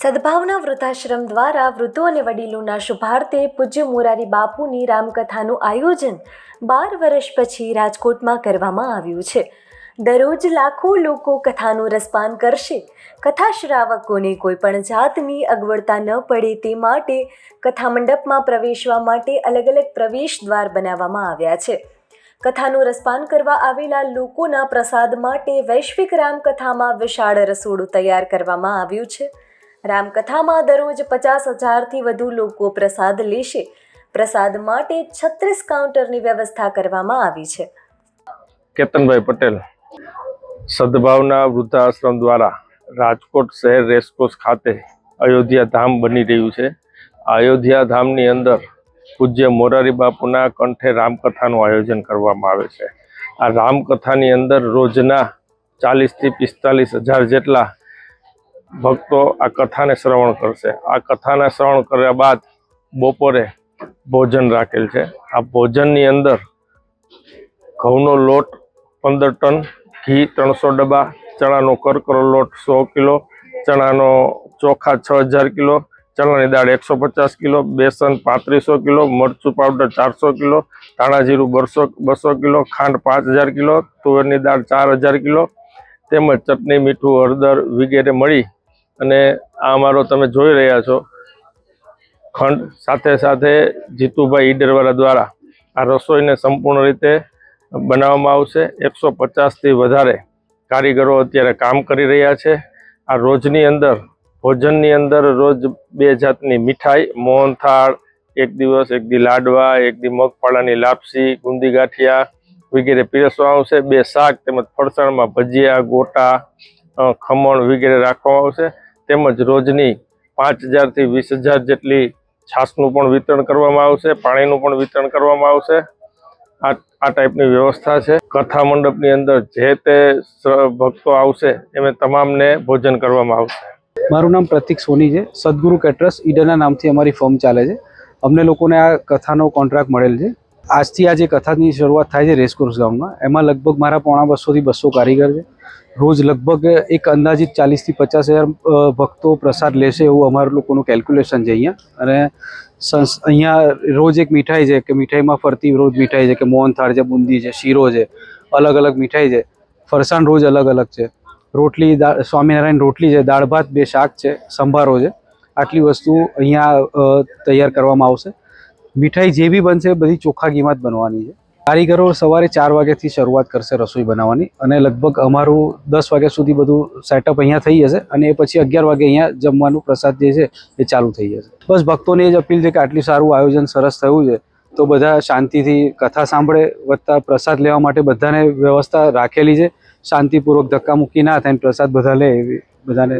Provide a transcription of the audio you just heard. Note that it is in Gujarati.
સદભાવના વૃદ્ધાશ્રમ દ્વારા વૃદ્ધો અને વડીલોના શુભાર્થે પૂજ્ય મોરારી બાપુની રામકથાનું આયોજન બાર વર્ષ પછી રાજકોટમાં કરવામાં આવ્યું છે. દરરોજ લાખો લોકો કથાનું રસપાન કરશે. કથા શ્રાવકોને કોઈ પણ જાતની અગવડતા ન પડે તે માટે કથા મંડપમાં પ્રવેશવા માટે અલગ અલગ પ્રવેશ દ્વાર બનાવવામાં આવ્યા છે. કથાનું રસપાન કરવા આવેલા લોકોના પ્રસાદ માટે વૈશ્વિક રામકથામાં વિશાળ રસોડું તૈયાર કરવામાં આવ્યું છે. રામકથામાં દરરોજ પચાસ હજારથી વધુ લોકો પ્રસાદ લેશે. પ્રસાદ માટે છત્રીસ કાઉન્ટરની વ્યવસ્થા કરવામાં આવી છે. કેતનભાઈ પટેલ, સદભાવના વૃદ્ધાશ્રમ દ્વારા રાજકોટ શહેર રેસકોર્સ ખાતે અયોધ્યા ધામ બની રહ્યું છે. અયોધ્યા ધામની અંદર પૂજ્ય મોરારી બાપુના કંઠે રામકથાનું આયોજન કરવામાં આવે છે. આ રામકથાની અંદર રોજના ચાલીસથી પિસ્તાલીસ હજાર જેટલા ભક્તો આ કથાને શ્રવણ કરશે. આ કથાને શ્રવણ કર્યા બાદ બપોરે ભોજન રાખેલ છે. આ ભોજનની અંદર ઘઉંનો લોટ પંદર ટન, ઘી ત્રણસો ડબ્બા, ચણાનો કરકરો લોટ સો કિલો, ચણાનો ચોખા છ હજાર કિલો, ચણાની દાળ એકસો પચાસ કિલો, બેસન પાંત્રીસો કિલો, મરચું પાવડર ચારસો કિલો ધાણા જીરું બસો બસો કિલો, ખાંડ પાંચ હજાર કિલો, તુવેરની દાળ ચાર હજાર કિલો, તેમજ ચટણી, મીઠું, હળદર વગેરે મળી અને આ અમારો તમે જોઈ રહ્યા છો. ખંડ સાથે સાથે જીતુભાઈ ઈડરવાળા દ્વારા આ રસોઈને સંપૂર્ણ રીતે બનાવવામાં આવશે. એકસો પચાસથી વધારે કારીગરો અત્યારે કામ કરી રહ્યા છે. આ રોજની અંદર, ભોજનની અંદર રોજ બે જાતની મીઠાઈ મોહનથાળ એક દિવસ એક દી લાડવા, એક દી મગફળાની લાપસી, ગુંદી ગાંઠિયા વગેરે પીરસવામાં આવશે. બે શાક તેમજ ફરસાણમાં ભજીયા, ગોટા ખમણ વગેરે રાખવામાં આવશે. તેમજ રોજની પાંચ હજારથી વીસ હજાર જેટલી છાસનું પણ વિતરણ કરવામાં આવશે, પાણીનું પણ વિતરણ કરવામાં આવશે. આ આ ટાઈપની વ્યવસ્થા છે. કથા મંડપની અંદર જે તે ભક્તો આવશે એમને તમામને ભોજન કરવામાં આવશે. મારું નામ પ્રતિક સોની છે. સદગુરુ કેટરસ, ઈડરના નામથી અમારી ફર્મ ચાલે છે. અમને લોકોને આ કથાનો કોન્ટ્રાક્ટ મળેલ છે. આજથી આ જે કથાની શરૂઆત થાય છે રેસકોર્સ ગામમાં, એમાં લગભગ મારા પોણા બસોથી બસો કારીગર છે. રોજ લગભગ એક અંદાજિત ચાલીસથી પચાસ હજાર ભક્તો પ્રસાદ લેશે એવું અમારું લોકોનું કેલ્ક્યુલેશન છે અહીંયા. અને સંસ, અહીંયા રોજ એક મીઠાઈ છે કે મીઠાઈમાં ફરતી રોજ મીઠાઈ છે કે મોહનથાળ છે, બુંદી છે, શીરો છે, અલગ અલગ મીઠાઈ છે. ફરસાણ રોજ અલગ અલગ છે. રોટલી સ્વામિનારાયણ રોટલી છે, દાળ ભાત, બે શાક છે, સંભારો છે. આટલી વસ્તુ અહીંયા તૈયાર કરવામાં આવશે. મીઠાઈ જે બી બનશે બધી ચોખ્ખા ઘીમાં જ બનવાની છે. કારીગરો સવારે ચાર વાગ્યાથી શરૂઆત કરશે રસોઈ બનાવવાની અને લગભગ અમારું દસ વાગ્યા સુધી બધું સેટઅપ અહીંયા થઈ જશે અને એ પછી અગિયાર વાગે અહીંયા જમવાનું પ્રસાદ જે છે એ ચાલુ થઈ જશે. બસ ભક્તોને એ જ અપીલ છે કે આટલું સારું આયોજન સરસ થયું છે, તો બધા શાંતિથી કથા સાંભળે વધતા પ્રસાદ લેવા માટે બધાને વ્યવસ્થા રાખેલી છે. શાંતિપૂર્વક ધક્કા મૂકી ના થાય પ્રસાદ બધા લે એવી બધાને